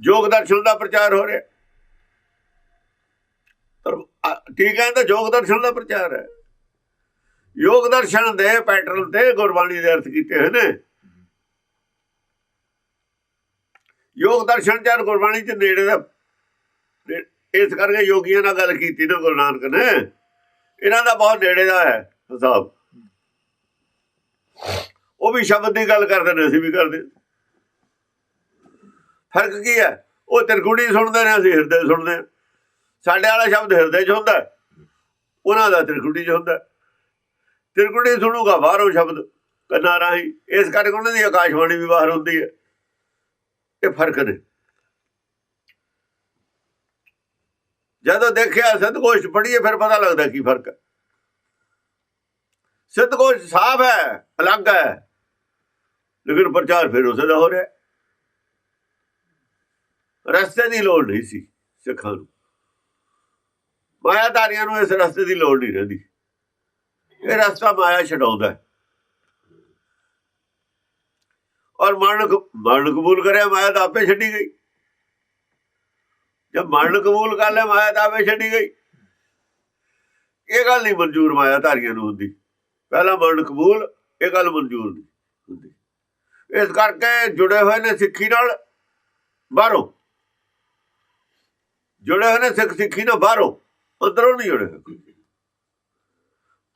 ਯੋਗ ਦਰਸ਼ਨ ਦਾ ਪ੍ਰਚਾਰ ਹੋ ਰਿਹਾ। ਪਰ ਠੀਕ ਹੈ ਤਾਂ ਯੋਗ ਦਰਸ਼ਨ ਦਾ ਪ੍ਰਚਾਰ ਹੈ। ਯੋਗ ਦਰਸ਼ਨ ਦੇ ਪੈਟਰਨ ਤੇ ਗੁਰਬਾਣੀ ਦੇ ਅਰਥ ਕੀਤੇ ਹੋਏ ਨੇ। ਯੋਗ ਦਰਸ਼ਨ ਚਾਰ ਗੁਰਬਾਣੀ ਚ ਨੇੜੇ ਦਾ ਇਸ ਕਰਕੇ ਯੋਗੀਆਂ ਨਾਲ ਗੱਲ ਕੀਤੀ ਨਾ ਗੁਰੂ ਨਾਨਕ ਨੇ। ਇਹਨਾਂ ਦਾ ਬਹੁਤ ਨੇੜੇ ਦਾ ਹੈ, ਹਿਸਾਬ। ਉਹ ਵੀ ਸ਼ਬਦ ਦੀ ਗੱਲ ਕਰਦੇ ਨੇ, ਅਸੀਂ ਵੀ ਕਰਦੇ। ਫ਼ਰਕ ਕੀ ਹੈ? ਉਹ ਤਿਰਗੁਣੀ ਸੁਣਦੇ ਨੇ, ਅਸੀਂ ਹਿਰਦੇ ਸੁਣਦੇ ਹਾਂ। ਸਾਡੇ ਵਾਲਾ ਸ਼ਬਦ ਹਿਰਦੇ 'ਚ ਹੁੰਦਾ ਉਹਨਾਂ ਦਾ ਤਿਰਗੁਣੀ 'ਚ ਹੁੰਦਾ ਹੈ। ਤਿਰਗੁਣੀ ਸੁਣੂਗਾ ਬਾਹਰੋਂ ਸ਼ਬਦ, ਕੰਨਾਂ ਰਾਹੀਂ। ਇਸ ਕਰਕੇ ਉਹਨਾਂ ਦੀ ਆਕਾਸ਼ਵਾਣੀ ਵੀ ਬਾਹਰ ਹੁੰਦੀ ਹੈ। ਇਹ ਫ਼ਰਕ ਨੇ। ਜਦੋਂ ਦੇਖਿਆ ਸਤਗੋਸ਼ ਪੜ੍ਹੀਏ, ਫਿਰ ਪਤਾ ਲੱਗਦਾ ਕੀ ਫ਼ਰਕ ਹੈ। ਸਤਗੋਸ਼ ਸਾਫ਼ ਹੈ, ਅਲੱਗ ਹੈ। ਲੇਕਿਨ ਪ੍ਰਚਾਰ ਫਿਰ ਉਸੇ ਦਾ ਹੋ ਰਿਹਾ ਰਸਤੇ ਦੀ ਲੋੜ ਨਹੀਂ ਸੀ ਸਿੱਖਾਂ ਨੂੰ। ਮਾਇਆਧਾਰੀਆਂ ਨੂੰ ਇਸ ਰਸਤੇ ਦੀ ਲੋੜ ਨਹੀਂ ਰਹਿੰਦੀ। ਇਹ ਰਸਤਾ ਮਾਇਆ ਛਡਾਉਂਦਾ ਹੈ। ਔਰ ਮਰਨ ਕ- ਮਰਨ ਕਬੂਲ ਕਰਿਆ ਮਾਇਆ ਤਾਂ ਆਪੇ ਛੱਡੀ ਗਈ। ਜਦ ਮਰਨ ਕਬੂਲ ਕਰ ਲਿਆ, ਮਾਇਆ ਤਾਂ ਆਪੇ ਛੱਡੀ ਗਈ। ਇਹ ਗੱਲ ਨਹੀਂ ਮਨਜ਼ੂਰ ਮਾਇਆ ਧਾਰੀਆਂ ਨੂੰ ਹੁੰਦੀ। ਪਹਿਲਾ ਮਰਨ ਕਬੂਲ, ਇਹ ਗੱਲ ਮਨਜ਼ੂਰ ਨਹੀਂ ਹੁੰਦੀ। ਇਸ ਕਰਕੇ ਜੁੜੇ ਹੋਏ ਨੇ ਸਿੱਖੀ ਨਾਲ ਬਾਹਰੋਂ। ਜੁੜੇ ਹੋਏ ਨੇ ਸਿੱਖ ਸਿੱਖੀ ਨਾਲ ਬਾਹਰੋਂ ਅੰਦਰੋਂ ਨਹੀਂ ਜੁੜੇ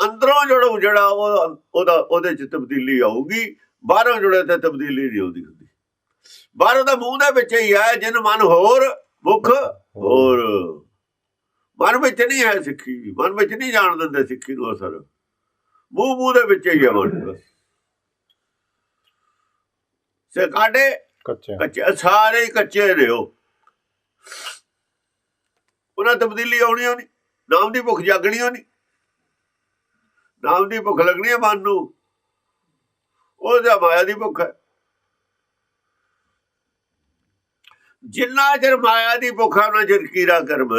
ਅੰਦਰੋਂ ਜੁੜੋ ਜਿਹੜਾ ਉਹ ਉਹਦਾ ਉਹਦੇ ਚ ਤਬਦੀਲੀ ਆਊਗੀ ਬਾਹਰੋਂ ਜੁੜੇ ਤੇ ਤਬਦੀਲੀ ਨਹੀਂ ਆਉਂਦੀ ਹੁੰਦੀ। ਬਾਹਰੋਂ ਦਾ ਮੂੰਹ ਦੇ ਵਿੱਚ ਹੀ ਹੈ ਜਿਨ ਮਨ ਹੋਰ ਮੁਖ ਹੋਰ। ਮਨ ਵਿੱਚ ਨਹੀਂ ਹੈ ਸਿੱਖੀ। ਮਨ ਵਿੱਚ ਨਹੀਂ ਜਾਣ ਦਿੰਦੇ ਸਿੱਖੀ ਨੂੰ ਅਸਰ। ਮੂੰਹ ਮੂੰਹ ਦੇ ਵਿੱਚ ਹੀ ਹੈ ਮਨ ਸੇ ਕਾਡੇ ਕੱਚੇ ਕੱਚੇ ਸਾਰੇ ਕੱਚੇ ਨੇ ਉਹ। ਉਹਨਾਂ ਤਬਦੀਲੀ ਆਉਣੀ ਹੋਣੀ ਨਾਮ ਦੀ ਭੁੱਖ ਜਾਗਣੀ ਹੋਣੀ ਨਾਮ ਦੀ ਭੁੱਖ ਲੱਗਣੀ ਹੈ ਮਨ ਨੂੰ। ਉਹ ਜਾਂ ਮਾਇਆ ਦੀ ਭੁੱਖ ਹੈ। ਜਿੰਨਾ ਚਿਰ ਮਾਇਆ ਦੀ ਭੁੱਖ ਹੈ ਉਹਨਾਂ ਚਿਰ ਕੀਰਾ ਕਰਮ।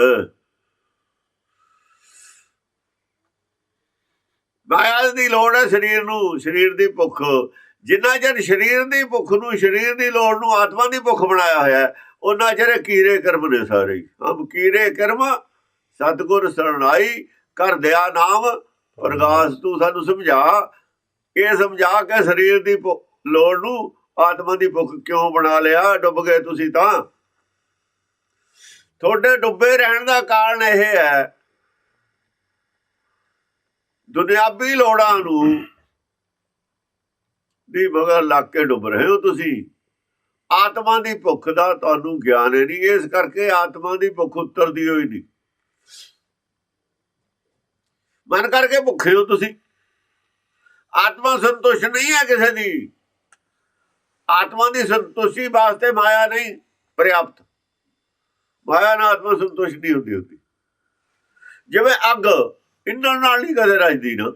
ਮਾਇਆ ਦੀ ਲੋੜ ਹੈ ਸਰੀਰ ਨੂੰ ਸਰੀਰ ਦੀ ਭੁੱਖ। ਜਿੰਨਾ ਚਿਰ ਸਰੀਰ ਦੀ ਭੁੱਖ ਨੂੰ ਸਰੀਰ ਦੀ ਲੋੜ ਨੂੰ ਆਤਮਾ ਦੀ ਭੁੱਖ ਬਣਾਇਆ ਹੋਇਆ ਹੈ, ਉਹਨਾਂ ਚਿਰ ਕੀਰੇ ਕਰਮ ਨੇ ਸਾਰੇ। ਹਮ ਕੀਰੇ ਕਰਮ, ਸਤਗੁਰ ਸਰਣਾਈ ਕਰ ਦਿਆ ਨਾਮ, ਪ੍ਰਗਾਸ ਤੂੰ ਸਾਨੂੰ ਸਮਝਾ। ਇਹ ਸਮਝਾ ਕੇ ਸਰੀਰ ਦੀ ਲੋੜ ਨੂੰ ਆਤਮਾ ਦੀ ਭੁੱਖ ਕਿਉਂ ਬਣਾ ਲਿਆ? ਡੁੱਬ ਗਏ ਤੁਸੀਂ ਤਾਂ। ਤੁਹਾਡੇ ਡੁੱਬੇ ਰਹਿਣ ਦਾ ਕਾਰਨ ਇਹ ਹੈ, ਦੁਨਿਆਵੀ ਲੋੜਾਂ ਨੂੰ ਦੀ ਮਗਰ ਲੱਗ ਕੇ ਡੁੱਬ ਰਹੇ ਹੋ ਤੁਸੀਂ। ਆਤਮਾ ਦੀ ਭੁੱਖ ਦਾ ਤੁਹਾਨੂੰ ਗਿਆਨ ਹੈ ਨਹੀਂ, ਇਸ ਕਰਕੇ ਆਤਮਾ ਦੀ ਭੁੱਖ ਉਤਰਦੀ ਹੋਈ ਨਹੀਂ। ਮਨ ਕਰਕੇ ਭੁੱਖੇ ਹੋ ਤੁਸੀਂ। ਆਤਮਾ ਸੰਤੁਸ਼ਟ ਨਹੀਂ ਹੈ ਕਿਸੇ ਦੀ। ਆਤਮਾ ਦੀ ਸੰਤੁਸ਼ਟੀ ਵਾਸਤੇ ਮਾਇਆ ਨਹੀਂ ਪ੍ਰਿਆਪਤ ਮਾਇਆ ਨਾਲ ਆਤਮਾ ਸੰਤੁਸ਼ਟ ਨਹੀਂ ਹੁੰਦੀ ਹੁੰਦੀ। ਜਿਵੇਂ ਅੱਗ ਇਹਨਾਂ ਨਾਲ ਨਹੀਂ ਕਦੇ ਰਜਦੀ ਨਾ।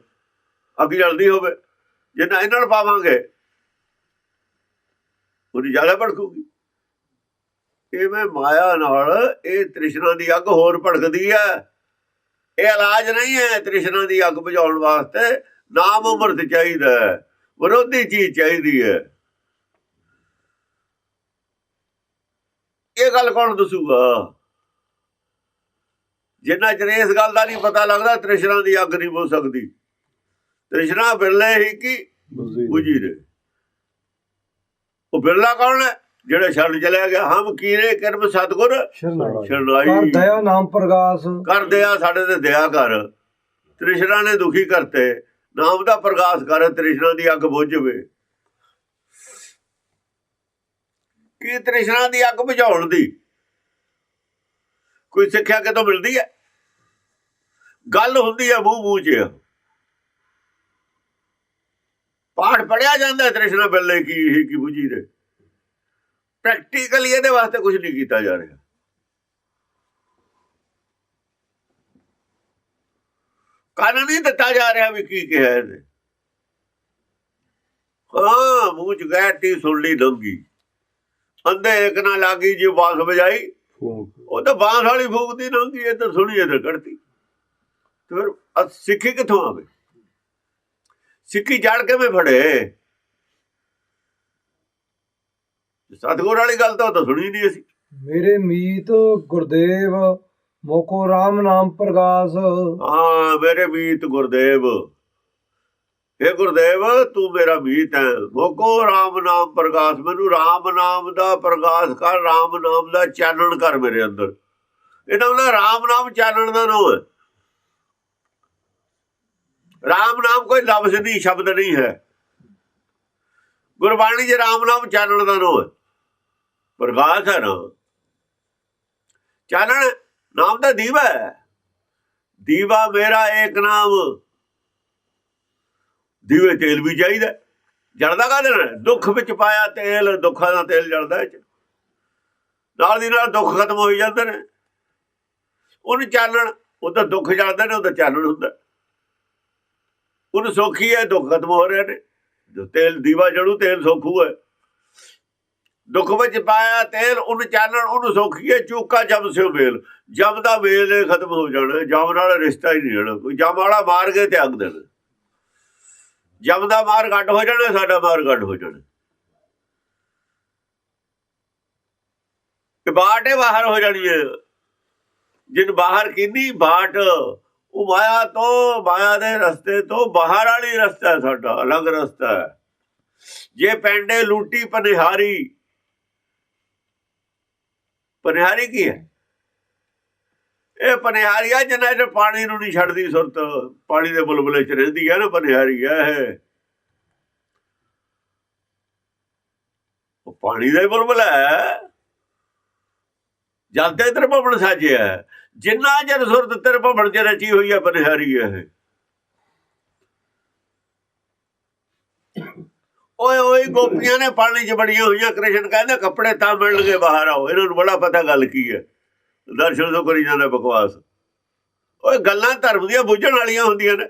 ਅੱਗ ਜਲਦੀ ਹੋਵੇ, ਜਿੰਨਾ ਇਹਨਾਂ ਨਾਲ ਪਾਵਾਂਗੇ ਉਹਦੀ ਜ਼ਿਆਦਾ ਭੜਕੂਗੀ ਇਵੇਂ ਮਾਇਆ ਨਾਲ ਇਹ ਤ੍ਰਿਸ਼ਨਾ ਦੀ ਅੱਗ ਹੋਰ ਭੜਕਦੀ ਹੈ। ਇਹ ਇਲਾਜ ਨਹੀਂ ਹੈ ਤ੍ਰਿਸ਼ਨਾ ਦੀ ਅੱਗ ਬੁਝਾਉਣ ਵਾਸਤੇ। ਨਾਮ ਅਮਰਤ ਚਾਹੀਦਾ ਹੈ ਵਿਰੋਧੀ ਚੀਜ਼ ਚਾਹੀਦੀ ਹੈ। ਇਹ ਗੱਲ ਕੌਣ ਦੱਸੂਗਾ? ਜਿੰਨਾ ਚਿਰ ਇਸ ਗੱਲ ਦਾ ਨਹੀਂ ਪਤਾ ਲੱਗਦਾ ਤ੍ਰਿਸ਼ਨਾ ਦੀ ਅੱਗ ਨਹੀਂ ਬੁਝ ਸਕਦੀ। ਤ੍ਰਿਸ਼ਨਾ ਬਿਰਲੇ ਹੀ ਕੀ? ਬੁਝੀ ਰਹੇ। ਉਹ ਬਿਰਲਾ ਕੌਣ ਹੈ? ਜਿਹੜਾ ਛੱਡ ਚਲਿਆ ਗਿਆ। ਹਮ ਕੀਰੇ ਕਰਮ ਸਤਗੁਰ ਸ਼ਰਨਾਈ। ਦਇਆ ਨਾਮ ਪ੍ਰਗਾਸ। ਕਰ ਦਿਆ ਸਾਡੇ ਤੇ ਦਇਆ ਕਰ। ਤ੍ਰਿਸ਼ਨਾ ਨੇ ਦੁਖੀ ਕਰਤੇ। ਨਾਮ ਦਾ ਪ੍ਰਕਾਸ਼ ਕਰ ਤ੍ਰਿਸ਼ਨਾ ਦੀ ਅੱਗ ਬੁਝ ਜਵੇ ਕੀ ਤ੍ਰਿਸ਼ਨਾ ਦੀ ਅੱਗ ਬੁਝਾਉਣ ਦੀ? ਕੋਈ ਸਿੱਖਿਆ ਕਿਤੋਂ ਮਿਲਦੀ ਹੈ? ਗੱਲ ਹੁੰਦੀ ਹੈ ਮੂੰਹ ਮੂੰਹ 'ਚ। ਪਾਠ ਪੜਿਆ ਜਾਂਦਾ ਤ੍ਰਿਸ਼ਨਾ ਬਿਰਲੇ ਕੀ ਇਹ ਕੀ ਬੁਝੀ ਰਹੇ। ਪ੍ਰੈਕਟੀਕਲੀ ਇਹਦੇ ਵਾਸਤੇ ਕੁਝ ਨਹੀਂ ਕੀਤਾ ਜਾ ਰਿਹਾ। ਕੰਨ ਨਹੀਂ ਦਿੱਤਾ ਜਾ ਰਿਹਾ ਵੀ ਕੀ ਕਿਹਾ ਇਹਨੇ। ਹਾਂ ਮੂੰਹ ਚ ਗੈਟੀ ਸੁਣ ਲਈ ਲੰਗੀ ਅੰਦੇ ਇੱਕ ਨਾ ਲੱਗੀ ਜੀ ਬਾਸ ਵਜਾਈ। ਫੂਕ। ਉਹ ਤਾਂ ਬਾਂਸ ਵਾਲੀ ਫੂਕਦੀ ਲੰਗੀ ਇਹ ਤਾਂ ਸੁਣੀ ਇਹ ਤਾਂ ਕੱਢਤੀ। ਤੇ ਫਿਰ ਸਿੱਖੀ ਕਿੱਥੋਂ ਆਵੇ? ਸਿੱਖੀ ਜੜ ਕਿਵੇਂ ਫੜੇ? ਸਤਗੁਰ ਵਾਲੀ ਗੱਲ ਤਾਂ ਤਾਂ ਸੁਣੀ ਨਹੀਂ ਅਸੀਂ। ਮੇਰੇ ਮੀਤ ਗੁਰਦੇਵ ਮੋਕੋ RAM ਨਾਮ ਪ੍ਰਗਾਸ। ਹਾਂ ਮੇਰੇ ਮੀਤ ਗੁਰਦੇਵ। ਇਹ ਗੁਰਦੇਵ ਤੂੰ ਮੇਰਾ ਮੀਤ ਹੈ। ਮੋਕੋ RAM ਨਾਮ ਪ੍ਰਗਾਸ। ਮੈਨੂੰ RAM ਨਾਮ ਦਾ ਪ੍ਰਗਾਸ ਕਰ RAM ਨਾਮ ਦਾ ਚਾਨਣ ਕਰ ਮੇਰੇ ਅੰਦਰ। ਇਹਦਾ ਮਤਲਬ RAM ਨਾਮ ਚਾਨਣ ਦਾ ਨਾਮ ਹੈ। ਰਾਮ ਨਾਮ ਕੋਈ ਲਫ਼ਜ਼ ਨਹੀਂ, ਸ਼ਬਦ ਨਹੀਂ ਹੈ। ਗੁਰਬਾਣੀ 'ਚ ਰਾਮ ਨਾਮ ਚਾਨਣ ਦਾ ਨਾਮ ਹੈ। ਪ੍ਰਗਾਸ ਹੈ ਨਾ ਚਾਨਣ ਨਾਮ ਦਾ ਦੀਵਾ ਹੈ। ਦੀਵਾ ਮੇਰਾ ਏਕ ਨਾਮ। ਦੀਵੇ ਤੇਲ ਵੀ ਚਾਹੀਦਾ ਜਲਦਾ ਕਾਹਦੇ ਨਾਲ ਦੁੱਖ ਵਿੱਚ ਪਾਇਆ ਤੇਲ, ਦੁੱਖਾਂ ਦਾ ਤੇਲ ਜਲਦਾ ਇਹ ਨਾਲ ਦੀ ਨਾਲ ਦੁੱਖ ਖਤਮ ਹੋ ਜਾਂਦੇ ਨੇ। ਉਹਨੂੰ ਚਾਨਣ ਉਹਦਾ ਦੁੱਖ ਜਲਦਾ ਨੇ ਉਹਦਾ ਚਾਨਣ ਹੁੰਦਾ ਉਹਨੂੰ ਸੌਖੀ ਹੈ, ਦੁੱਖ ਖਤਮ ਹੋ ਰਹੇ ਨੇ। ਜੋ ਤੇਲ ਦੀਵਾ ਜੜੂ, ਤੇਲ ਸੌਖੂ ਹੈ। ਦੁੱਖ ਵਿੱਚ ਪਾਇਆ ਤੇਲ, ਉਹਨੂੰ ਚਾਨਣ, ਉਹਨੂੰ ਸੌਖੀ ਹੈ, ਚੂਕਾ ਜਮ ਸਿਓ ਮੇਲ ਜਮ ਦਾ ਮੇਲ ਖਤਮ ਹੋ ਜਾਣਾ, ਜਮ ਨਾਲ ਰਿਸ਼ਤਾ ਹੀ ਨਹੀਂ ਰਹਿਣਾ ਕੋਈ ਜਮ ਵਾਲਾ ਮਾਰ ਕੇ ਤਿਆਗ ਦੇਣਾ। ਜਮ ਦਾ ਮਾਰ ਘੱਟ ਹੋ ਜਾਣਾ, ਸਾਡਾ ਮਾਰ ਘੱਟ ਹੋ ਜਾਣਾ। ਤੇ ਬਾਟੇ ਬਾਹਰ ਹੋ ਜਾਣੀ ਹੈ ਜਿਨ ਬਾਹਰ ਕਿੰਨੀ, ਬਾਟ ਉਹ ਮਾਇਆ ਤੋਂ, ਮਾਇਆ ਦੇ ਰਸਤੇ ਤੋਂ ਬਾਹਰ ਵਾਲੀ ਰਸਤਾ ਸਾਡਾ, ਅਲੱਗ ਰਸਤਾ ਹੈ। ਜੇ ਪੈਂਡੇ ਲੂਟੀ ਪਨਿਹਾਰੀ ਪਨਿਹਾਰੀ ਕੀ ਹੈ? ਇਹ ਪਨਿਹਾਰੀ ਆ ਜਿੰਨਾ ਇਹ ਪਾਣੀ ਨੂੰ ਨਹੀਂ ਛੱਡਦੀ ਸੁਰਤ, ਪਾਣੀ ਦੇ ਬੁਲਬੁਲੇ ਚ ਰਹਿੰਦੀ ਹੈ ਨਾ ਪਨਿਹਾਰੀ ਹੈ ਇਹ। ਉਹ ਪਾਣੀ ਦਾ ਹੀ ਬੁਲਬੁਲਾ ਹੈ। ਜਦ ਤੇ ਤੇਰੇ ਭਵਨ ਸਾਜਿਆ ਜਿੰਨਾ ਜਰ ਸੁਰਤ ਤੇਰੇ ਭਵਨ ਚ ਰਚੀ ਹੋਈ ਹੈ ਪਨਿਹਾਰੀ ਹੈ ਇਹ। ਓਏ ਓਏ, ਗੋਪੀਆਂ ਨੇ ਪਾਣੀ 'ਚ ਬੜੀਆਂ ਹੋਈਆਂ, ਕ੍ਰਿਸ਼ਨ ਕਹਿੰਦੇ ਕੱਪੜੇ ਤਾਂ ਮਿਲਣਗੇ ਬਾਹਰ ਆਓ। ਇਹਨਾਂ ਨੂੰ ਬੜਾ ਪਤਾ ਗੱਲ ਕੀ ਹੈ ਦਰਸ਼ਨ ਤੋਂ ਕਰੀ ਜਾਂਦਾ ਬਕਵਾਸ। ਓਏ, ਗੱਲਾਂ ਧਰਮ ਦੀਆਂ ਬੁੱਝਣ ਵਾਲੀਆਂ ਹੁੰਦੀਆਂ ਨੇ।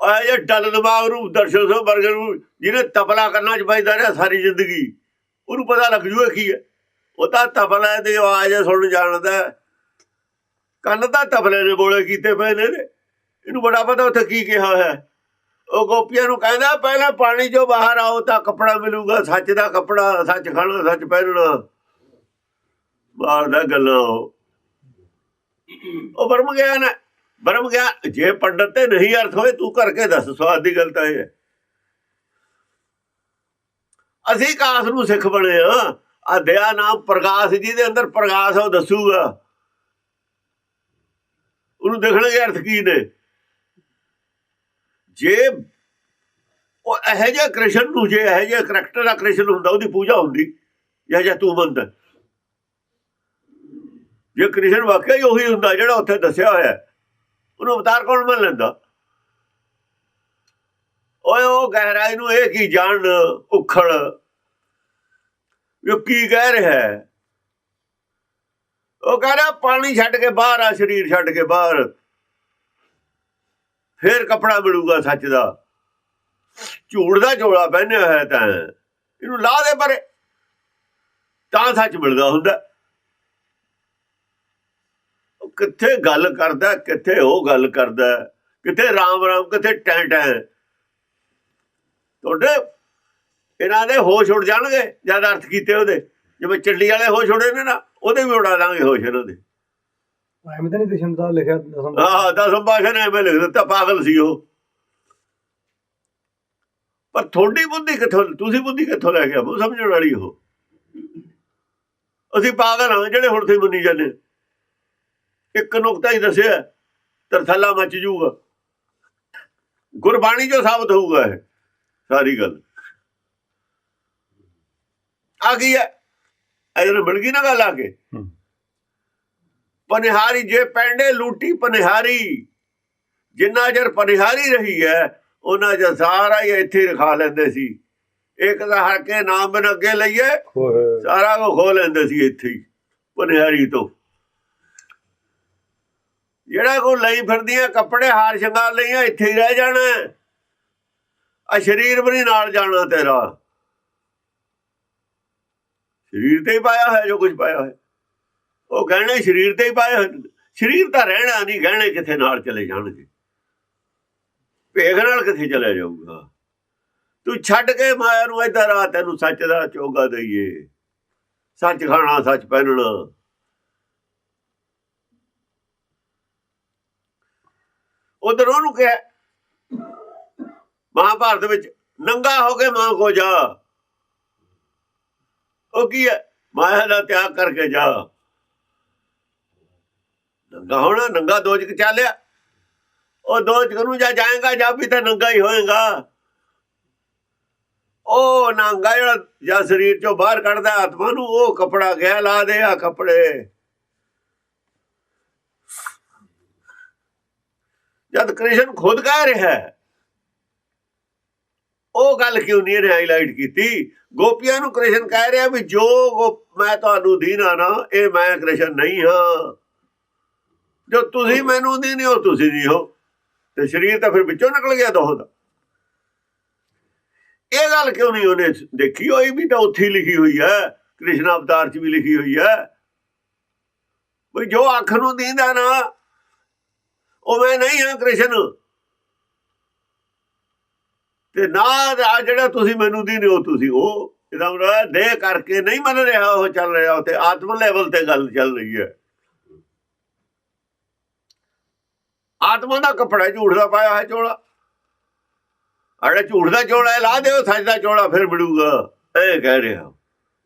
ਓਏ, ਇਹ ਡਲ ਦਿਮਾਗ ਨੂੰ ਦਰਸ਼ਨ ਤੋਂ ਬਰਗਰ ਨੂੰ ਜਿਹਨੇ ਤਬਲਾ ਕਰਨਾ ਚ ਪੈਦਾ ਰਿਹਾ ਸਾਰੀ ਜ਼ਿੰਦਗੀ, ਉਹਨੂੰ ਪਤਾ ਲੱਗ ਜੂਗਾ ਕੀ ਹੈ ਉਹ ਤਾਂ ਤਬਲੇ ਦੀ ਆਵਾਜ਼ ਸੁਣ ਜਾਣਦਾ ਕੰਨ ਤਾਂ ਤਬਲੇ ਨੇ ਬੋਲੇ ਕੀਤੇ ਪਏ ਨੇ ਇਹਨੂੰ ਬੜਾ ਪਤਾ ਉੱਥੇ ਕੀ ਕਿਹਾ ਹੋਇਆ ਉਹ ਗੋਪੀਆਂ ਨੂੰ ਕਹਿੰਦਾ, ਪਹਿਲਾਂ ਪਾਣੀ ਚੋਂ ਬਾਹਰ ਆਓ ਤਾਂ ਕੱਪੜਾ ਮਿਲੂਗਾ, ਸੱਚ ਦਾ ਕੱਪੜਾ, ਸੱਚ ਖਾਣਾ, ਸੱਚ ਪਹਿਨਣਾ। ਬਾਹਰ ਦਾ ਗੱਲਾਂ ਉਹ। ਉਹ ਬਰਮ ਗਿਆਨ ਹੈ। ਬਰਮ ਗਿਆਨ, ਜੇ ਪੰਡਤ ਤੇ ਨਹੀਂ ਅਰਥ ਹੋਏ, ਤੂੰ ਕਰਕੇ ਦੱਸ ਸਵਾਦ ਦੀ ਗੱਲ ਤਾਂ ਇਹ ਹੈ। ਅਸੀਂ ਕਾਸ ਨੂੰ ਸਿੱਖ ਬਣੇ ਆ ਆ ਦਇਆ ਨਾਮ ਪ੍ਰਕਾਸ਼ ਜਿਹਦੇ ਅੰਦਰ ਪ੍ਰਕਾਸ਼ ਉਹ ਦੱਸੂਗਾ। ਉਹਨੂੰ ਦੇਖਣਗੇ ਅਰਥ ਕੀ ਨੇ। ਜੇ ਉਹ ਇਹੋ ਜਿਹਾ ਕ੍ਰਿਸ਼ਨ ਨੂੰ, ਜੇ ਇਹੋ ਜਿਹਾ ਕਰੈਕਟਰ ਦਾ ਕ੍ਰਿਸ਼ਨ ਹੁੰਦਾ, ਉਹਦੀ ਪੂਜਾ ਹੁੰਦੀ, ਜਾਂ ਜਾਂ ਤੂੰ ਮੰਨਦਾ ਜੇ ਕ੍ਰਿਸ਼ਨ ਵਾਕਿਆ ਹੀ ਉਹੀ ਹੁੰਦਾ, ਜਿਹੜਾ ਉੱਥੇ ਦੱਸਿਆ ਹੋਇਆ, ਉਹਨੂੰ ਅਵਤਾਰ ਕੌਣ ਮੰਨ ਲੈਂਦਾ? ਓਏ ਉਹ ਗਹਿਰਾਈ ਨੂੰ ਇਹ ਕੀ ਜਾਣ ਉਖੜ ਉਹ ਕੀ ਕਹਿ ਰਿਹਾ ਹੈ? ਉਹ ਕਹਿ ਰਿਹਾ, ਪਾਣੀ ਛੱਡ ਕੇ ਬਾਹਰ ਆ, ਸਰੀਰ ਛੱਡ ਕੇ ਬਾਹਰ। ਫੇਰ ਕਪੜਾ ਮਿਲੂਗਾ ਸੱਚ ਦਾ। ਝੂੜ ਦਾ ਝੋਲਾ ਪਹਿਨਿਆ ਹੋਇਆ ਤਾਂ। ਇਹਨੂੰ ਲਾ ਦੇ ਪਰੇ। ਤਾਂ ਸੱਚ ਮਿਲਦਾ ਹੁੰਦਾ। ਉਹ ਕਿੱਥੇ ਗੱਲ ਕਰਦਾ, ਕਿੱਥੇ ਉਹ ਗੱਲ ਕਰਦਾ? ਕਿੱਥੇ ਰਾਮ ਰਾਮ ਕਿੱਥੇ ਟੈਂ ਟੈਂ ਤੁਹਾਡੇ ਇਹਨਾਂ ਦੇ ਹੋਸ਼ ਉੱਡ ਜਾਣਗੇ ਜਦ ਅਰਥ ਕੀਤੇ ਉਹਦੇ। ਜਿਵੇਂ ਚੱਲੀ ਵਾਲੇ ਹੋਸ਼ ਉੜੇ ਨੇ ਨਾ ਉਹਦੇ ਵੀ ਉਡਾ ਦਾਂਗੇ ਹੋਸ਼ ਇਹਨਾਂ ਦੇ। ਐਵੇਂ ਤਾਂ ਨਹੀਂ ਦਸ਼ਮ ਦਾ ਲਿਖਿਆ ਦਸਮ ਆਹ ਦਸਮ ਐਵੇਂ ਲਿਖ ਦਿੱਤਾ ਪਾਗਲ ਸੀ ਉਹ। ਪਰ ਥੋੜੀ ਬੁੱਧੀ ਕਿੱਥੋਂ ਤੁਸੀਂ ਬੁੱਧੀ ਕਿੱਥੋਂ ਲੈ ਕੇ ਆਵੋ ਸਮਝਣ ਵਾਲੀ ਉਹ। ਅਸੀਂ ਪਾਗਲ ਹਾਂ ਜਿਹੜੇ ਹੁਣ ਤੇ ਮੰਨੀ ਜਾਂਦੇ। ਇੱਕ ਨੁਕਤਾ ਹੀ ਦੱਸਿਆ ਤਰਥੱਲਾ ਮਚ ਜੂਗਾ। ਗੁਰਬਾਣੀ ਜੋ ਸਾਬਤ ਹੋਊਗਾ ਇਹ ਸਾਰੀ ਗੱਲ। ਆ ਗਈ ਹੈ। ਇਹਨੂੰ ਮਿਲ ਗਈ ਨਾ ਗੱਲ ਆ ਕੇ। ਪਨਿਹਾਰੀ ਜੇ ਪੈਂਡੇ ਲੂਟੀ ਪਨਿਹਾਰੀ ਜਿੰਨਾ ਚਿਰ ਪਨਿਹਾਰੀ ਰਹੀ ਹੈ ਉਹਨਾਂ ਚ ਸਾਰਾ ਹੀ ਇੱਥੇ ਰਖਾ ਲੈਂਦੇ ਸੀ। ਇੱਕ ਦਾ ਹਰ ਕੇ ਨਾਮ ਬਿਨ ਅੱਗੇ ਲਈਏ ਸਾਰਾ ਕੁਝ ਖੋ ਲੈਂਦੇ ਸੀ ਇੱਥੇ ਹੀ ਪਨਿਹਾਰੀ ਤੋਂ। ਜਿਹੜਾ ਕੋ ਲਈ ਫਿਰਦੀਆਂ ਕੱਪੜੇ ਹਾਰ ਸ਼ਿੰਗਾਰ ਲਈਆਂ ਇੱਥੇ ਹੀ ਰਹਿ ਜਾਣਾ। ਆ ਸਰੀਰ ਵੀ ਨਾਲ ਜਾਣਾ ਤੇਰਾ। ਸਰੀਰ ਤੇ ਹੀ ਪਾਇਆ ਹੋਇਆ, ਜੋ ਕੁਝ ਪਾਇਆ ਹੋਇਆ। ਉਹ ਗਹਿਣੇ ਸਰੀਰ ਤੇ ਹੀ ਪਾਏ ਹੋਏ। ਸਰੀਰ ਤਾਂ ਰਹਿਣਾ ਨਹੀਂ, ਗਹਿਣੇ ਕਿੱਥੇ ਨਾਲ ਚਲੇ ਜਾਣਗੇ? ਭੇਖ ਨਾਲ ਕਿੱਥੇ ਚਲੇ ਜਾਊਗਾ? ਤੂੰ ਛੱਡ ਕੇ ਮਾਇਆ ਨੂੰ ਇੱਧਰ ਆ ਤੈਨੂੰ ਸੱਚ ਦਾ ਚੋਗਾ ਦਈਏ। ਸੱਚ ਖਾਣਾ, ਸੱਚ ਪਹਿਨਣਾ। ਉਧਰ ਉਹਨੂੰ ਕਿਹਾ, ਮਹਾਭਾਰਤ ਵਿੱਚ ਨੰਗਾ ਹੋ ਕੇ ਮਾਂ ਕੋ ਜਾ। ਉਹ ਕੀ ਹੈ? ਮਾਇਆ ਦਾ ਤਿਆਗ ਕਰਕੇ ਜਾ। ਨੰਗਾ ਹੋਣਾ, ਨੰਗਾ ਦੋਜਕ ਚਾਲਿਆ। ਉਹ ਦੋਜਕ ਨੂੰ ਜਾ ਜਾਏਗਾ, ਜਾ ਵੀ ਤਾਂ ਨੰਗਾ ਹੀ ਹੋਏਗਾ। ਉਹ ਨੰਗਾ ਜਿਹੜਾ ਜਾਂ ਸਰੀਰ ਚੋਂ ਬਾਹਰ ਕੱਢਦਾ ਆਤਮਾ ਨੂੰ, ਉਹ ਕਪੜਾ ਗਿਆ ਲਾ ਦੇ ਆ ਕੱਪੜੇ। ਜਦ ਕ੍ਰਿਸ਼ਨ ਖੁਦ ਕਹਿ ਰਿਹਾ ਹੈ ਉਹ ਗੱਲ ਕਿਉਂ ਨਹੀਂ ਇਹਨੇ ਹਾਈਲਾਈਟ ਕੀਤੀ? ਗੋਪੀਆਂ ਨੂੰ ਕ੍ਰਿਸ਼ਨ ਕਹਿ ਰਿਹਾ ਵੀ ਜੋ ਮੈਂ ਤੁਹਾਨੂੰ ਦੀਨਾ ਨਾ, ਇਹ ਮੈਂ ਕ੍ਰਿਸ਼ਨ ਨਹੀਂ ਹਾਂ। ਜੋ ਤੁਸੀਂ ਮੈਨੂੰ ਦੀਨੇ ਹੋ, ਤੁਸੀਂ ਨਹੀਂ ਹੋ। ਤੇ ਸਰੀਰ ਤਾਂ ਫਿਰ ਵਿੱਚੋਂ ਨਿਕਲ ਗਿਆ ਦੋਹ ਦਾ। ਇਹ ਗੱਲ ਕਿਉਂ ਨਹੀਂ ਉਹਨੇ ਦੇਖੀ ਹੋਈ ਵੀ ਤਾਂ ਉੱਥੇ ਲਿਖੀ ਹੋਈ ਹੈ? ਕ੍ਰਿਸ਼ਨ ਅਵਤਾਰ 'ਚ ਵੀ ਲਿਖੀ ਹੋਈ ਹੈ। ਵੀ ਜੋ ਅੱਖ ਨੂੰ ਦੀਂਦਾ ਨਾ, ਉਹ ਮੈਂ ਨਹੀਂ ਹਾਂ ਕ੍ਰਿਸ਼ਨ। ਤੇ ਨਾ ਆ ਜਿਹੜਾ ਤੁਸੀਂ ਮੈਨੂੰ ਦੀਨੇ ਹੋ ਤੁਸੀਂ ਉਹ ਇਹਦਾ ਮਤਲਬ ਦੇਹ ਕਰਕੇ ਨਹੀਂ ਮੰਨ ਰਿਹਾ ਉਹ ਚੱਲ ਰਿਹਾ ਉੱਥੇ ਆਤਮ ਲੈਵਲ ਤੇ ਗੱਲ ਚੱਲ ਰਹੀ ਹੈ। ਆਤਮਾ ਦਾ ਕੱਪੜਾ ਝੂਠ ਦਾ ਪਾਇਆ ਹੈ ਚੋਲਾ। ਅੜੇ ਝੂਠ ਦਾ ਚੋਲਾ ਹੈ, ਲਾ ਦਿਓ ਸੱਚ ਦਾ ਚੋਲਾ ਫਿਰ ਮਿਲੂਗਾ। ਇਹ ਕਹਿ ਰਿਹਾ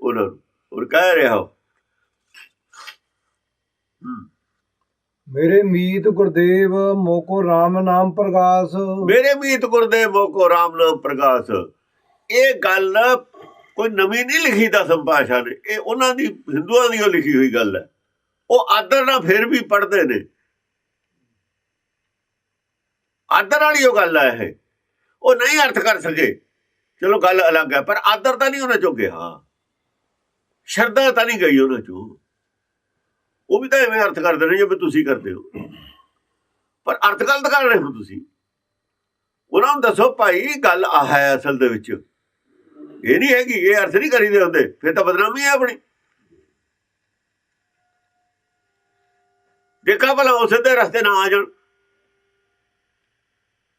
ਉਹਨਾਂ ਨੂੰ ਉਹ ਕਹਿ ਰਿਹਾ ਮੇਰੇ ਮੀਤ ਗੁਰਦੇਵ ਮੋਕੋ RAM ਨਾਮ ਪ੍ਰਗਾਸ। ਮੇਰੇ ਮੀਤ ਗੁਰਦੇਵ ਮੋਕੋ ਰਾਮ ਨਾਮ ਪ੍ਰਕਾਸ਼ ਇਹ ਗੱਲ ਕੋਈ ਨਵੀਂ ਨਹੀਂ ਲਿਖੀ ਦਸਮ ਪਾਸ਼ਾ ਨੇ ਇਹ ਉਹਨਾਂ ਦੀ, ਹਿੰਦੂਆਂ ਦੀ ਉਹ ਲਿਖੀ ਹੋਈ ਗੱਲ ਹੈ। ਉਹ ਆਦਰ ਨਾਲ ਫਿਰ ਵੀ ਪੜ੍ਹਦੇ ਨੇ। ਆਦਰ ਵਾਲੀ ਉਹ ਗੱਲ ਹੈ ਇਹ। ਉਹ ਨਹੀਂ ਅਰਥ ਕਰ ਸਕੇ। ਚਲੋ ਗੱਲ ਅਲੱਗ ਹੈ, ਪਰ ਆਦਰ ਤਾਂ ਨਹੀਂ ਉਹਨਾਂ ਚੋਂ ਗਿਆ ਸ਼ਰਧਾ ਤਾਂ ਨਹੀਂ ਗਈ ਉਹਨਾਂ ਚੋਂ। ਉਹ ਵੀ ਤਾਂ ਐਵੇਂ ਅਰਥ ਕਰਦੇ ਨੇ ਜਿਵੇਂ ਤੁਸੀਂ ਕਰਦੇ ਹੋ। ਪਰ ਅਰਥ ਗਲਤ ਕਰ ਰਹੇ ਹੋ ਤੁਸੀਂ। ਉਹਨਾਂ ਨੂੰ ਦੱਸੋ ਭਾਈ ਗੱਲ ਆ ਹੈ ਅਸਲ ਦੇ ਵਿੱਚ। ਇਹ ਨਹੀਂ ਹੈਗੀ ਇਹ ਅਰਥ ਨਹੀਂ ਕਰੀਦੇ ਹੁੰਦੇ। ਫਿਰ ਤਾਂ ਬਦਨਾਮੀ ਹੈ ਆਪਣੀ। ਦੇਖਾ ਭਲਾ ਉਸੇ ਦੇ ਰਸਤੇ ਨਾ ਆ ਜਾਣ।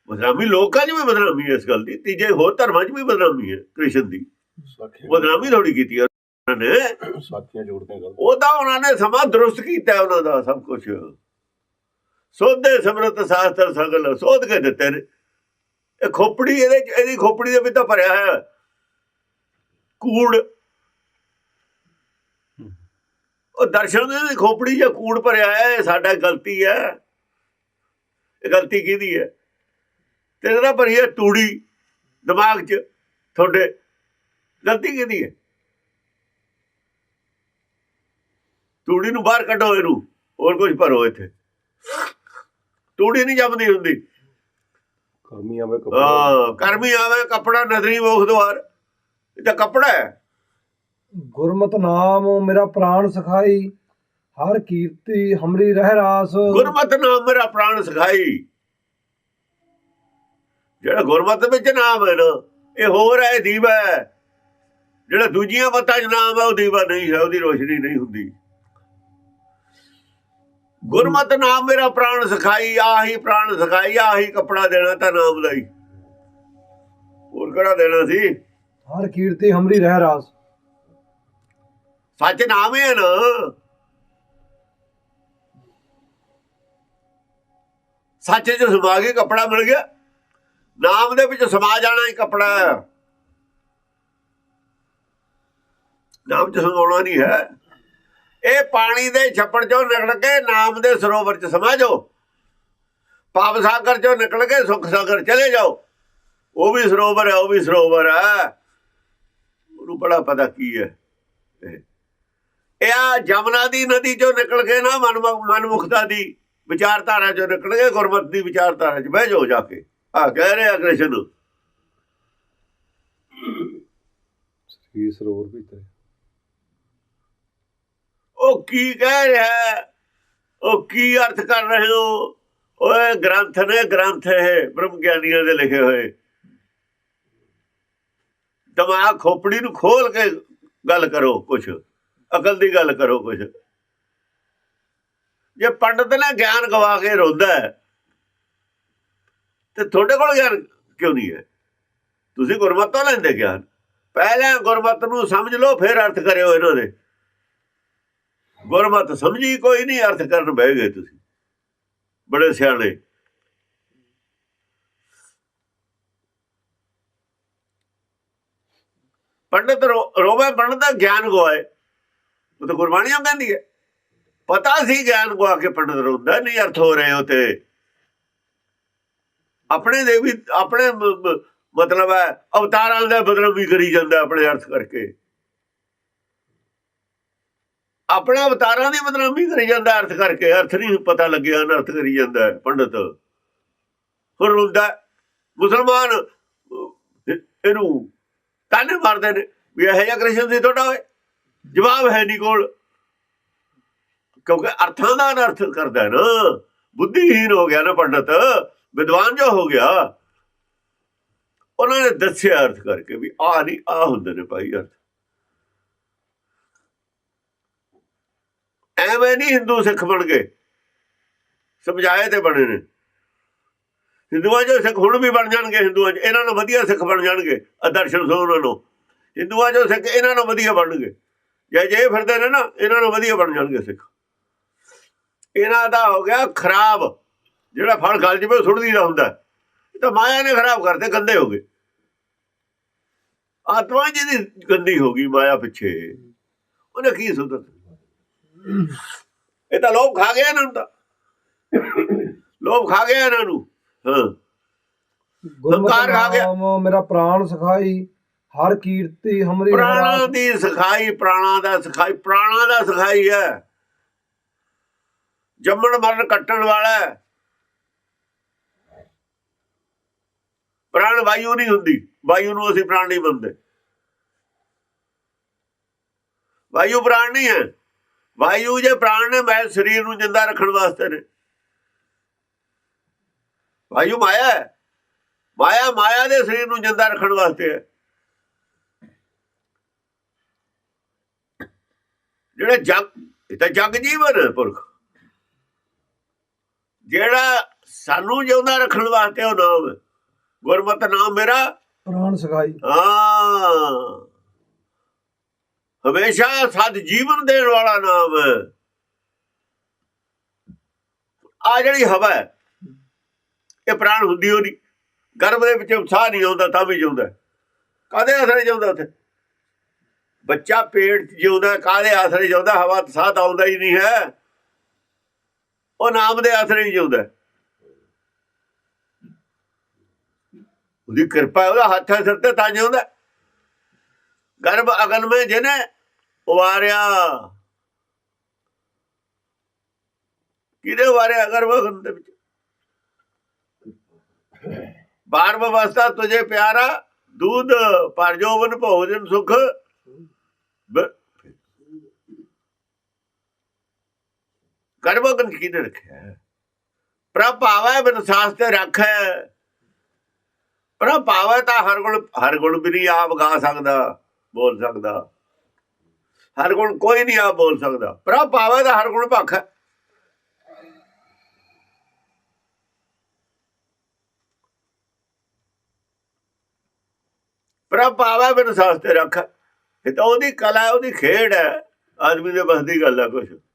ਬਦਨਾਮੀ ਲੋਕਾਂ 'ਚ ਵੀ ਬਦਨਾਮੀ ਹੈ ਇਸ ਗੱਲ ਦੀ। ਤੀਜੇ ਹੋਰ ਧਰਮਾਂ 'ਚ ਵੀ ਬਦਨਾਮੀ ਹੈ ਕ੍ਰਿਸ਼ਨ ਦੀ। ਬਦਨਾਮੀ ਥੋੜੀ ਕੀਤੀ ਹੈ ਨੇ। ਸਾਥੀਆਂ ਜੋੜਦੇ ਗੱਲ। ਉਹਦਾ ਉਹਨਾਂ ਨੇ ਸਮਾਂ ਦਰੁਸਤ ਕੀਤਾ ਉਹਨਾਂ ਦਾ ਸਭ ਕੁਝ ਸੋਧੇ ਸਮਰਤ ਸ਼ਾਸਤਰ ਸਗਲ ਸੋਧ ਕੇ ਦਿੱਤੇ ਨੇ। ਇਹ ਖੋਪੜੀ ਇਹਦੇ ਇਹਦੀ ਖੋਪੜੀ ਦੇ ਵਿੱਚ ਤਾਂ ਭਰਿਆ ਹੈ। ਕੂੜ। ਉਹ ਦਰਸ਼ਨ ਦੀ ਖੋਪੜੀ ਜਾਂ ਕੂੜ ਭਰਿਆ ਹੈ ਇਹ ਸਾਡਾ ਗਲਤੀ ਹੈ। ਇਹ ਗਲਤੀ ਕਿਹਦੀ ਹੈ? ਤੇਰੇ ਭਰੀ ਹੈ ਤੂੜੀ ਦਿਮਾਗ 'ਚ ਤੁਹਾਡੇ। ਗਲਤੀ ਕਿਹਦੀ ਹੈ? ਤੂੜੀ ਨੂੰ ਬਾਹਰ ਕੱਢੋ ਇਹਨੂੰ ਹੋਰ ਕੁਝ ਭਰੋ ਇੱਥੇ। ਤੂੜੀ ਨਹੀਂ ਜੰਮਦੀ ਹੁੰਦੀ। ਕਰਮੀ ਆਵੇ ਕੱਪੜਾ। ਹਾਂ ਕਰਮੀ ਆਵੇ ਕਪੜਾ ਨਦਰੀ ਮੋਖ ਦਵਾਰ ਇਹ ਤਾਂ ਕਪੜਾ ਹੈ। ਗੁਰਮਤਿ ਨਾਮ ਮੇਰਾ ਪ੍ਰਾਣ ਸਖਾਈ ਹਰ ਕੀਰਤੀ ਹਮਰੀ ਰਹਿ ਰਾਸ। ਗੁਰਮਤਿ ਨਾਮ ਮੇਰਾ ਪ੍ਰਾਣ ਸਿਖਾਈ। ਜਿਹੜਾ ਗੁਰਮਤਿ ਵਿੱਚ ਨਾਮ ਹੈ ਨਾ ਇਹ ਹੋਰ ਹੈ ਦੀਵਾ ਜਿਹੜਾ ਦੂਜੀਆਂ ਮਤਾਂ 'ਚ ਨਾਮ ਹੈ ਉਹ ਦੀਵਾ ਨਹੀਂ ਹੈ ਉਹਦੀ ਰੋਸ਼ਨੀ ਨਹੀਂ ਹੁੰਦੀ। ਗੁਰਮਤਿ ਨਾਮ ਮੇਰਾ ਪ੍ਰਾਣ ਸਿਖਾਈ ਆਹੀ ਪ੍ਰਾਣ ਸਿਖਾਈ ਆਹੀ ਕਪੜਾ ਦੇਣਾ ਤਾਂ ਨਾਮ ਦਾ ਹੀ। ਹੋਰ ਕਿਹੜਾ ਦੇਣਾ ਸੀ? ਹਰ ਕੀਰਤੀ ਹਮਰੀ ਰਹਿ ਰਾਸ। ਸੱਚ ਨਾਮ ਹੀ ਨਾ। ਸੱਚ ਜੋ ਸਮਾ ਕੇ ਕਪੜਾ ਮਿਲ ਗਿਆ। ਨਾਮ ਦੇ ਵਿੱਚ ਸਮਾ ਜਾਣਾ ਹੀ ਕਪੜਾ ਨਾਮ ਚ ਸਮਾਉਣਾ ਨਹੀਂ ਹੈ। ਇਹ ਪਾਣੀ ਦੇ ਛੱਪੜ ਚੋਂ ਨਿਕਲ ਕੇ ਨਾਮ ਦੇ ਸਰੋਵਰ ਚ ਸਮਾ ਜਾਓ। ਪਾਪ ਸਾਗਰ ਚੋਂ ਨਿਕਲ ਕੇ ਸੁਖ ਸਾਗਰ ਚਲੇ ਜਾਓ। ਉਹ ਵੀ ਸਰੋਵਰ ਹੈ, ਉਹ ਵੀ ਸਰੋਵਰ ਹੈ। ਉਹਨੂੰ ਬੜਾ ਪਤਾ ਕੀ ਹੈ। ਇਹ ਇਹ ਆ ਜਮਨਾ ਦੀ ਨਦੀ ਚੋਂ ਨਿਕਲ ਕੇ ਨਾ ਮਨ ਮਨਮੁਖਤਾ ਦੀ ਵਿਚਾਰਧਾਰਾ ਚੋਂ ਨਿਕਲ ਕੇ ਗੁਰਮਤ ਦੀ ਵਿਚਾਰਧਾਰਾ 'ਚ ਬਹਿ ਜਾਓ ਜਾ ਕੇ। ਆ ਕਹਿ ਰਿਹਾ ਕ੍ਰਿਸ਼ਨ। ਸ੍ਰੀ ਸਰੋਵਰ ਭੀਤਰ ਉਹ ਕੀ ਕਹਿ ਰਿਹਾ ਉਹ ਕੀ ਅਰਥ ਕਰ ਰਹੇ ਹੋ? ਓਏ ਗ੍ਰੰਥ ਨੇ ਗ੍ਰੰਥ ਹੈ ਬ੍ਰਹਮ ਗਿਆਨੀਆਂ ਦੇ ਲਿਖੇ ਹੋਏ। ਦਿਮਾਗ ਖੋਪੜੀ ਨੂੰ ਖੋਲ ਕੇ ਗੱਲ ਕਰੋ ਕੁਛ। ਅਕਲ ਦੀ ਗੱਲ ਕਰੋ ਕੁਛ। ਜੇ ਪੰਡਤ ਨੇ ਗਿਆਨ ਗਵਾ ਕੇ ਰੋਂਦਾ ਤੇ ਤੁਹਾਡੇ ਕੋਲ ਗਿਆਨ ਕਿਉਂ ਨਹੀਂ ਹੈ? ਤੁਸੀਂ ਗੁਰਮਤੋਂ ਲੈਂਦੇ ਗਿਆਨ। ਪਹਿਲਾਂ ਗੁਰਮਤ ਨੂੰ ਸਮਝ ਲਓ, ਫਿਰ ਅਰਥ ਕਰਿਓ ਇਹਨਾਂ ਦੇ। ਗੁਰਮਤ ਸਮਝੀ ਕੋਈ ਨਹੀਂ, ਅਰਥ ਕਰਨ ਬਹਿ ਗਏ ਤੁਸੀਂ। ਬੜੇ ਸਿਆਣੇ। ਪੰਡਤ ਰੋ- ਰੋਵੇ ਪੰਡਤ ਦਾ ਗਿਆਨ ਗਵਾਏ। ਉਹ ਤਾਂ ਗੁਰਬਾਣੀਆਂ ਕਹਿੰਦੀ ਹੈ। ਪਤਾ ਸੀ ਗਿਆਨ ਗਵਾ ਕੇ ਪੰਡਤ ਰੋਂਦਾ, ਨਹੀਂ ਅਰਥ ਹੋ ਰਹੇ ਹੋ ਤੇ। ਆਪਣੇ ਦੇ ਵੀ, ਆਪਣੇ ਮਤਲਬ ਹੈ, ਅਵਤਾਰਾਂ ਦਾ ਬਦਲ ਵੀ ਕਰੀ ਜਾਂਦਾ ਆਪਣੇ ਅਰਥ ਕਰਕੇ। ਆਪਣੇ ਅਵਤਾਰਾਂ ਦੀ ਬਦਨਾਮੀ ਕਰੀ ਜਾਂਦਾ, ਅਰਥ ਕਰਕੇ। ਅਰਥ ਨਹੀਂ ਪਤਾ ਲੱਗਿਆ ਅਨਰਥ ਕਰੀ ਜਾਂਦਾ ਹੈ, ਪੰਡਤ। ਹੁਣ ਰੋਂਦਾ ਮੁਸਲਮਾਨ ਇਹਨੂੰ ਤਾਨੇ ਮਾਰਦੇ ਨੇ ਵੀ ਇਹ ਜਿਹਾ ਕ੍ਰਿਸ਼ਨ ਸੀ ਤੁਹਾਡਾ ਹੋਏ ਜਵਾਬ ਹੈ ਨਹੀਂ ਕੋਲ। ਕਿਉਂਕਿ ਅਰਥਾਂ ਦਾ ਅਨਰਥ ਕਰਦਾ ਨਾ। ਬੁੱਧੀਹੀਨ ਹੋ ਗਿਆ ਨਾ ਪੰਡਤ। ਵਿਦਵਾਨ ਜੋ ਹੋ ਗਿਆ। ਉਹਨਾਂ ਨੇ ਦੱਸਿਆ ਅਰਥ ਕਰਕੇ ਵੀ ਆ ਨਹੀਂ ਆ ਹੁੰਦੇ ਨੇ ਭਾਈ ਅਰਥ। ਐਵੇਂ ਨਹੀਂ ਹਿੰਦੂ ਸਿੱਖ ਬਣ ਗਏ। ਸਮਝਾਏ ਤੇ ਬਣੇ ਨੇ। ਹਿੰਦੂਆਂ ਜੋ ਸਿੱਖ ਹੁਣ ਵੀ ਬਣ ਜਾਣਗੇ ਹਿੰਦੂਆਂ ਇਹਨਾਂ ਨੂੰ ਵਧੀਆ ਸਿੱਖ ਬਣ ਜਾਣਗੇ, ਆਦਰਸ਼ਨ ਸੋ ਉਹਨਾਂ ਨੂੰ ਹਿੰਦੂਆਂ ਜੋ ਸਿੱਖ ਇਹਨਾਂ ਨੂੰ ਵਧੀਆ ਬਣਨਗੇ ਜੇ ਜੇ ਫਿਰਦੇ ਨੇ ਨਾ, ਇਹਨਾਂ ਨੂੰ ਵਧੀਆ ਬਣ ਜਾਣਗੇ ਸਿੱਖ। ਇਹਨਾਂ ਦਾ ਹੋ ਗਿਆ ਖਰਾਬ। ਜਿਹੜਾ ਫਲ ਗਲ ਜਵੇ ਉਹ ਸੁੱਟਦੀ ਦਾ ਹੁੰਦਾ। ਇਹ ਤਾਂ ਮਾਇਆ ਨੇ ਖਰਾਬ ਕਰਤੇ, ਗੰਦੇ ਹੋ ਗਏ। ਆਤਮਾ ਜਿਹਦੀ ਗੰਦੀ ਹੋ ਗਈ, ਮਾਇਆ ਪਿੱਛੇ। ਉਹਨੇ ਕੀ ਸੁਧਰ ਇਹ ਤਾਂ ਲੋਭ ਖਾ ਗਿਆ ਇਹਨਾਂ ਨੂੰ ਤਾਂ। ਲੋਭ ਖਾ ਗਿਆ ਇਹਨਾਂ ਨੂੰ। ਹਾਂ। ਗੁਰਮਤਿ ਆ ਗਿਆ। ਮੇਰਾ ਪ੍ਰਾਣ ਸਖਾਈ ਹਰ ਕੀਰਤੀ ਹਮਰੀ ਪ੍ਰਾਣਾ ਦੀ ਸਿਖਾਈ ਪ੍ਰਾਣਾ ਦਾ ਸਿਖਾਈ ਪ੍ਰਾਣਾ ਦਾ ਸਿਖਾਈ ਹੈ। ਜੰਮਣ ਮਰਨ ਕੱਟਣ ਵਾਲਾ ਹੈ। ਪ੍ਰਾਣ ਵਾਯੂ ਨਹੀਂ ਹੁੰਦੀ। ਵਾਯੂ ਨੂੰ ਅਸੀਂ ਪ੍ਰਾਣ ਨਹੀਂ ਮੰਨਦੇ। ਵਾਯੂ ਪ੍ਰਾਣ ਨਹੀਂ ਹੈ। ਵਾਯੂ ਜੇ ਪ੍ਰਾਣ ਨੇ ਮੈਂ ਸਰੀਰ ਨੂੰ ਜਿੰਦਾ ਰੱਖਣ ਵਾਸਤੇ ਨੇ। ਵਾਯੂ ਮਾਇਆ ਹੈ। ਮਾਇਆ ਮਾਇਆ ਦੇ ਸਰੀਰ ਨੂੰ ਜਿੰਦਾ ਰੱਖਣ ਵਾਸਤੇ ਹੈ। ਜਿਹੜਾ ਜਗ ਇਹ ਤਾਂ ਜਗ ਜੀਵਨ ਪੁਰਖ। ਜਿਹੜਾ ਸਾਨੂੰ ਜਿਉਂਦਾ ਰੱਖਣ ਵਾਸਤੇ ਉਹ ਨਾਮ। ਗੁਰਮਤਿ ਨਾਮ ਮੇਰਾ ਪ੍ਰਾਣ ਸਖਾਈ। ਹਾਂ। ਹਮੇਸ਼ਾ ਸਦ ਜੀਵਨ ਦੇਣ ਵਾਲਾ ਨਾਮ। ਹੈ ਆ ਜਿਹੜੀ ਹਵਾ ਹੈ, ਇਹ ਪ੍ਰਾਣ ਹੁੰਦੀ ਉਹਦੀ ਗਰਭ ਦੇ ਵਿੱਚ ਸਾਹ ਨਹੀਂ ਆਉਂਦਾ, ਤਾਂ ਵੀ ਜਿਉਂਦਾ ਹੈ। ਕਾਹਦੇ ਆਸਰੇ ਜਿਉਂਦਾ ਉੱਥੇ? ਬੱਚਾ ਪੇਟ 'ਚ ਜਿਉਂਦਾ ਕਾਹਦੇ ਆਸਰੇ ਜਿਉਂਦਾ ਹਵਾ ਤੇ ਸਾਹ ਤਾਂ ਆਉਂਦਾ ਹੀ ਨਹੀਂ ਹੈ। ਉਹ ਨਾਮ ਦੇ ਆਸਰੇ ਹੀ ਜਿਉਂਦਾ ਉਹਦੀ ਕਿਰਪਾ ਉਹਦਾ ਹੱਥ ਹੈ, ਸਿਰ ਤੇ ਤਾਂ ਜਿਉਂਦਾ ਹੈ। ਗਰਭ ਅਗਨ ਮੇ ਜਿਹਨੇ ਉਵਾਰਿਆ ਕਿਹਦੇ ਉਵਾਰਿਆ ਗਰਭ ਅਗਨ ਦੇ ਵਿੱਚ। ਬਾਰਵ ਅਵਸਥਾ ਤੁਝੇ ਪਿਆਰਾ दूध ਪਰ ਭੋਜਨ ਸੁਖ। ਬ- ਗਰਭ ਅਗਨ ਕਿਹਨੇ ਰੱਖਿਆ? ਹੈ? ਪ੍ਰਭ ਭਾਵੈ ਬਿਨ ਸਾਸ ਤੇ ਰੱਖੈ। ਪ੍ਰਭ ਭਾਵੈ ਤਾਂ ਹਰ ਗੁਣ ਹਰ ਗੁਣ ਵੀ ਨਹੀਂ ਆਪ ਗਾ ਸਕਦਾ। ਬੋਲ ਸਕਦਾ। ਹਰ ਗੁਣ ਕੋਈ ਨਹੀਂ ਆਪ ਬੋਲ ਸਕਦਾ। ਪ੍ਰਭ ਭਾਵੈ ਤਾਂ ਹਰ ਗੁਣ ਭਖ ਹੈ। ਪ੍ਰਭ ਭਾਵੈ ਮੈਨੂੰ ਸਾਸ ਤੇ ਰੱਖ। ਇਹ ਤਾਂ ਉਹਦੀ ਕਲਾ ਉਹਦੀ ਖੇਡ ਹੈ। ਆਦਮੀ ਦੇ ਬਸ ਦੀ ਗੱਲ ਹੈ ਕੁਛ।